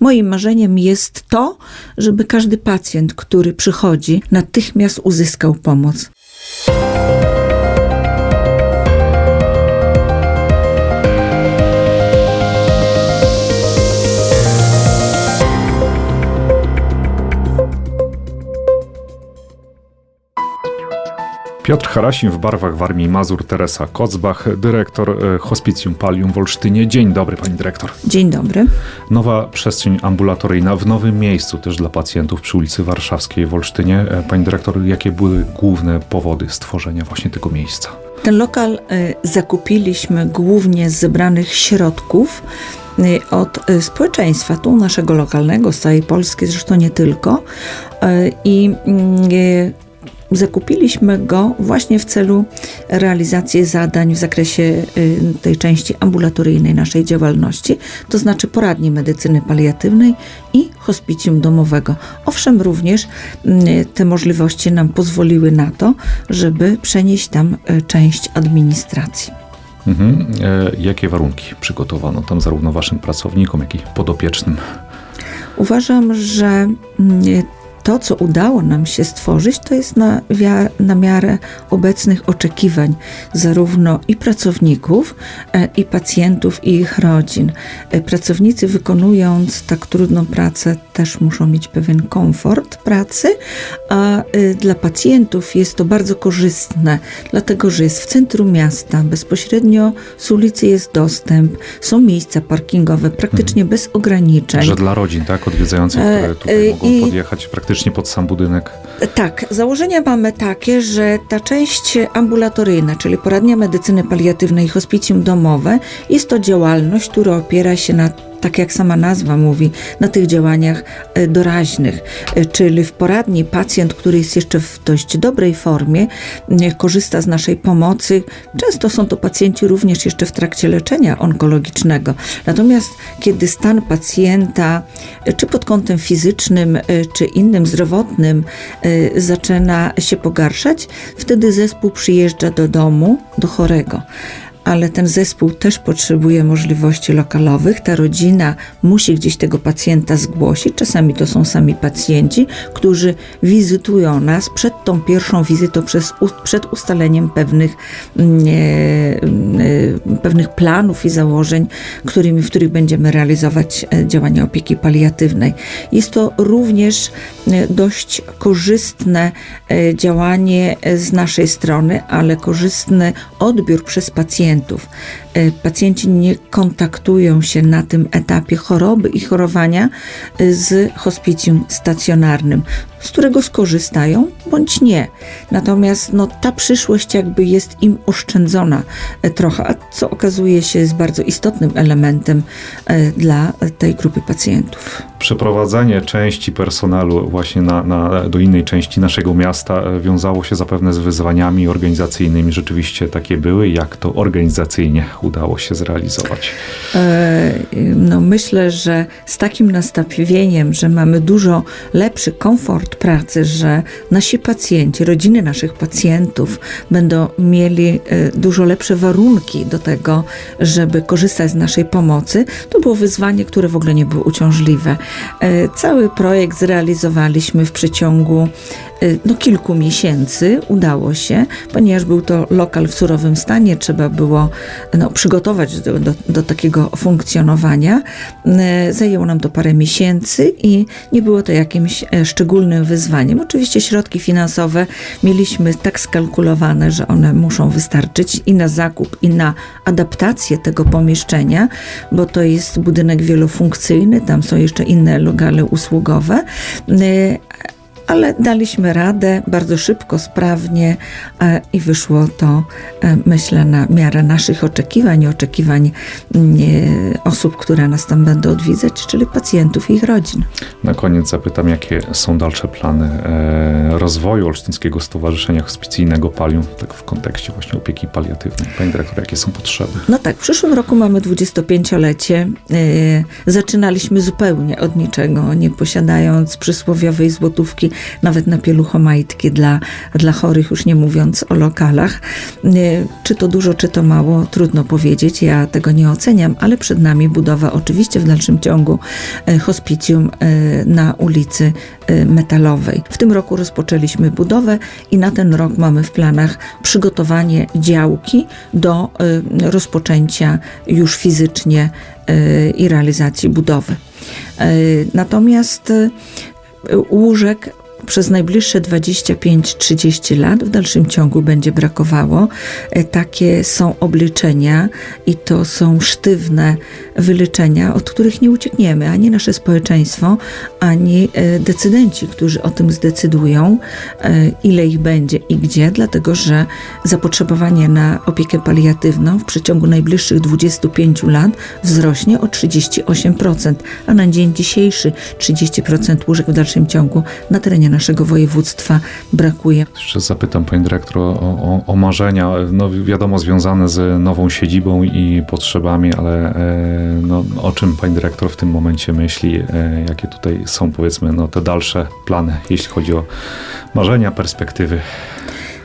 Moim marzeniem jest to, żeby każdy pacjent, który przychodzi, natychmiast uzyskał pomoc. Piotr Harasim w barwach w Armii Mazur, Teresa Kocbach, dyrektor e, Hospicjum Palium w Olsztynie. Dzień dobry, pani dyrektor. Dzień dobry. Nowa przestrzeń ambulatoryjna w nowym miejscu też dla pacjentów przy ulicy Warszawskiej w Olsztynie. E, Pani dyrektor, jakie były główne powody stworzenia właśnie tego miejsca? Ten lokal y, zakupiliśmy głównie z zebranych środków od społeczeństwa, tu naszego lokalnego, z całej Polski, zresztą nie tylko. I y, zakupiliśmy go właśnie w celu realizacji zadań w zakresie y, tej części ambulatoryjnej naszej działalności, to znaczy poradni medycyny paliatywnej i hospicjum domowego. Owszem, również y, te możliwości nam pozwoliły na to, żeby przenieść tam y, część administracji. Mhm. E, jakie warunki przygotowano tam zarówno waszym pracownikom, jak i podopiecznym? Uważam, że mm, to, co udało nam się stworzyć, to jest na, na miarę obecnych oczekiwań zarówno i pracowników, e, i pacjentów, i ich rodzin. E, Pracownicy wykonując tak trudną pracę też muszą mieć pewien komfort pracy, a e, dla pacjentów jest to bardzo korzystne, dlatego że jest w centrum miasta, bezpośrednio z ulicy jest dostęp, są miejsca parkingowe praktycznie bez ograniczeń. Że dla rodzin, tak, odwiedzających, które tutaj mogą podjechać praktycznie pod sam budynek. Tak, założenia mamy takie, że ta część ambulatoryjna, czyli poradnia medycyny paliatywnej i hospicjum domowe, jest to działalność, która opiera się na tak jak sama nazwa mówi, na tych działaniach e, doraźnych, E, czyli w poradni pacjent, który jest jeszcze w dość dobrej formie, korzysta z naszej pomocy. Często są to pacjenci również jeszcze w trakcie leczenia onkologicznego. Natomiast kiedy stan pacjenta, e, czy pod kątem fizycznym, czy innym zdrowotnym, zaczyna się pogarszać, wtedy zespół przyjeżdża do domu, do chorego. Ale ten zespół też potrzebuje możliwości lokalowych. Ta rodzina musi gdzieś tego pacjenta zgłosić. Czasami to są sami pacjenci, którzy wizytują nas przed tą pierwszą wizytą, przez, przed ustaleniem pewnych, mm, e, e, pewnych planów i założeń, którymi, w których będziemy realizować e, działania opieki paliatywnej. Jest to również dość korzystne działanie z naszej strony, ale korzystny odbiór przez pacjentów. E, Pacjenci nie kontaktują się na tym etapie choroby i chorowania e, z hospicjum stacjonarnym, z którego skorzystają bądź nie. Natomiast no, ta przyszłość jakby jest im oszczędzona e, trochę, co okazuje się jest bardzo istotnym elementem dla tej grupy pacjentów. Przeprowadzanie części personelu właśnie na, na, do innej części naszego miasta wiązało się zapewne z wyzwaniami organizacyjnymi. Rzeczywiście takie były. Jak to organizacyjnie udało się zrealizować? E, No myślę, że z takim nastawieniem, że mamy dużo lepszy komfort pracy, że nasi pacjenci, rodziny naszych pacjentów będą mieli e, dużo lepsze warunki do tego, żeby korzystać z naszej pomocy, to było wyzwanie, które w ogóle nie było uciążliwe. E, Cały projekt zrealizowaliśmy w przeciągu no, kilku miesięcy. Udało się, ponieważ był to lokal w surowym stanie, trzeba było no, przygotować do, do, do takiego funkcjonowania. E, Zajęło nam to parę miesięcy i nie było to jakimś e, szczególnym wyzwaniem. Oczywiście środki finansowe mieliśmy tak skalkulowane, że one muszą wystarczyć i na zakup, i na adaptację tego pomieszczenia, bo to jest budynek wielofunkcyjny, tam są jeszcze inne lokale usługowe. Ale daliśmy radę bardzo szybko, sprawnie e, i wyszło to, e, myślę, na miarę naszych oczekiwań i oczekiwań mm, e, osób, które nas tam będą odwiedzać, czyli pacjentów i ich rodzin. Na koniec zapytam, jakie są dalsze plany rozwoju Olsztyńskiego Stowarzyszenia Hospicyjnego Palium, tak w kontekście właśnie opieki paliatywnej. Pani dyrektor, jakie są potrzeby? No tak, w przyszłym roku mamy 25-lecie. E, Zaczynaliśmy zupełnie od niczego, nie posiadając przysłowiowej złotówki nawet na pieluchomajtki dla, dla chorych, już nie mówiąc o lokalach. E, Czy to dużo, czy to mało, trudno powiedzieć, ja tego nie oceniam, ale przed nami budowa oczywiście w dalszym ciągu e, hospicjum e, na ulicy Metalowej. W tym roku rozpoczęliśmy budowę i na ten rok mamy w planach przygotowanie działki do rozpoczęcia już fizycznie i realizacji budowy. Natomiast łóżek przez najbliższe 25-30 lat w dalszym ciągu będzie brakowało. E, Takie są obliczenia i to są sztywne wyleczenia, od których nie uciekniemy, ani nasze społeczeństwo, ani e, decydenci, którzy o tym zdecydują, e, ile ich będzie i gdzie, dlatego że zapotrzebowanie na opiekę paliatywną w przeciągu najbliższych 25 lat wzrośnie o 38%, a na dzień dzisiejszy 30% łóżek w dalszym ciągu na terenie naszego województwa brakuje. Jeszcze zapytam Pani Dyrektor o, o, o marzenia, no wiadomo związane z nową siedzibą i potrzebami, ale e, no, o czym Pani Dyrektor w tym momencie myśli, e, jakie tutaj są powiedzmy no, te dalsze plany, jeśli chodzi o marzenia, perspektywy.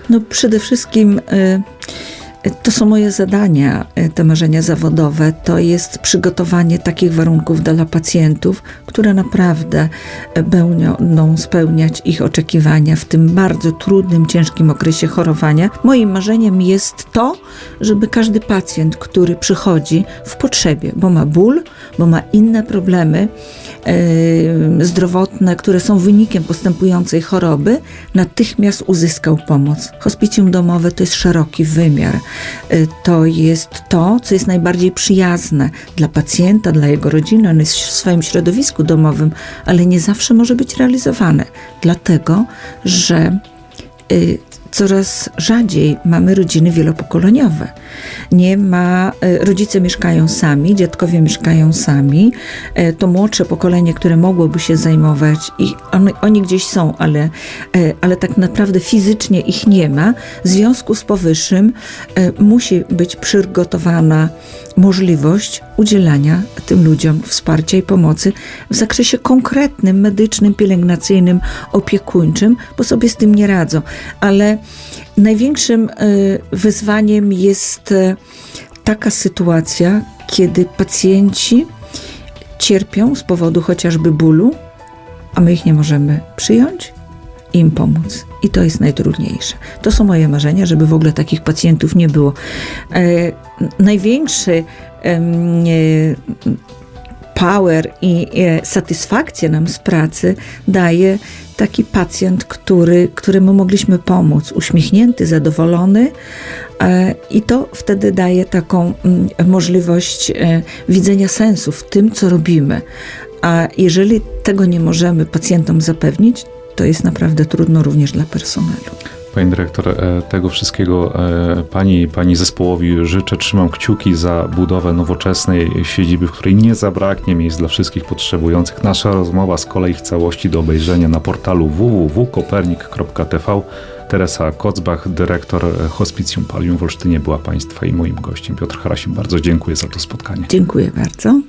No przede wszystkim y, to są moje zadania, y, te marzenia zawodowe. To jest przygotowanie takich warunków dla pacjentów, które naprawdę y, będą spełniać ich oczekiwania w tym bardzo trudnym, ciężkim okresie chorowania. Moim marzeniem jest to, żeby każdy pacjent, który przychodzi w potrzebie, bo ma ból, bo ma inne problemy, e, zdrowotne, które są wynikiem postępującej choroby, natychmiast uzyskał pomoc. Hospicjum domowe to jest szeroki wymiar. E, To jest to, co jest najbardziej przyjazne dla pacjenta, dla jego rodziny. On jest w swoim środowisku domowym, ale nie zawsze może być realizowane, dlatego że y, coraz rzadziej mamy rodziny wielopokoleniowe. Nie ma, y, rodzice mieszkają sami, dziadkowie mieszkają sami. E, To młodsze pokolenie, które mogłoby się zajmować i oni, gdzieś są, ale, e, ale tak naprawdę fizycznie ich nie ma. W związku z powyższym e, musi być przygotowana możliwość udzielania tym ludziom wsparcia i pomocy w zakresie konkretnym, medycznym, pielęgnacyjnym, opiekuńczym, bo sobie z tym nie radzą. Ale największym e, wyzwaniem jest e, taka sytuacja, kiedy pacjenci cierpią z powodu chociażby bólu, a my ich nie możemy przyjąć im pomóc. I to jest najtrudniejsze. To są moje marzenia, żeby w ogóle takich pacjentów nie było. E, największy e, power i e, satysfakcję nam z pracy daje taki pacjent, który, któremu mogliśmy pomóc, uśmiechnięty, zadowolony, e, i to wtedy daje taką mm, możliwość e, widzenia sensu w tym, co robimy. A jeżeli tego nie możemy pacjentom zapewnić, to jest naprawdę trudno również dla personelu. Pani Dyrektor, e, tego wszystkiego e, Pani i Pani zespołowi życzę. Trzymam kciuki za budowę nowoczesnej siedziby, w której nie zabraknie miejsc dla wszystkich potrzebujących. Nasza rozmowa z kolei w całości do obejrzenia na portalu www.kopernik.tv. Teresa Kocbach, dyrektor e, Hospicjum Palium w Olsztynie była Państwa i moim gościem. Piotr Harasim, bardzo dziękuję za to spotkanie. Dziękuję bardzo.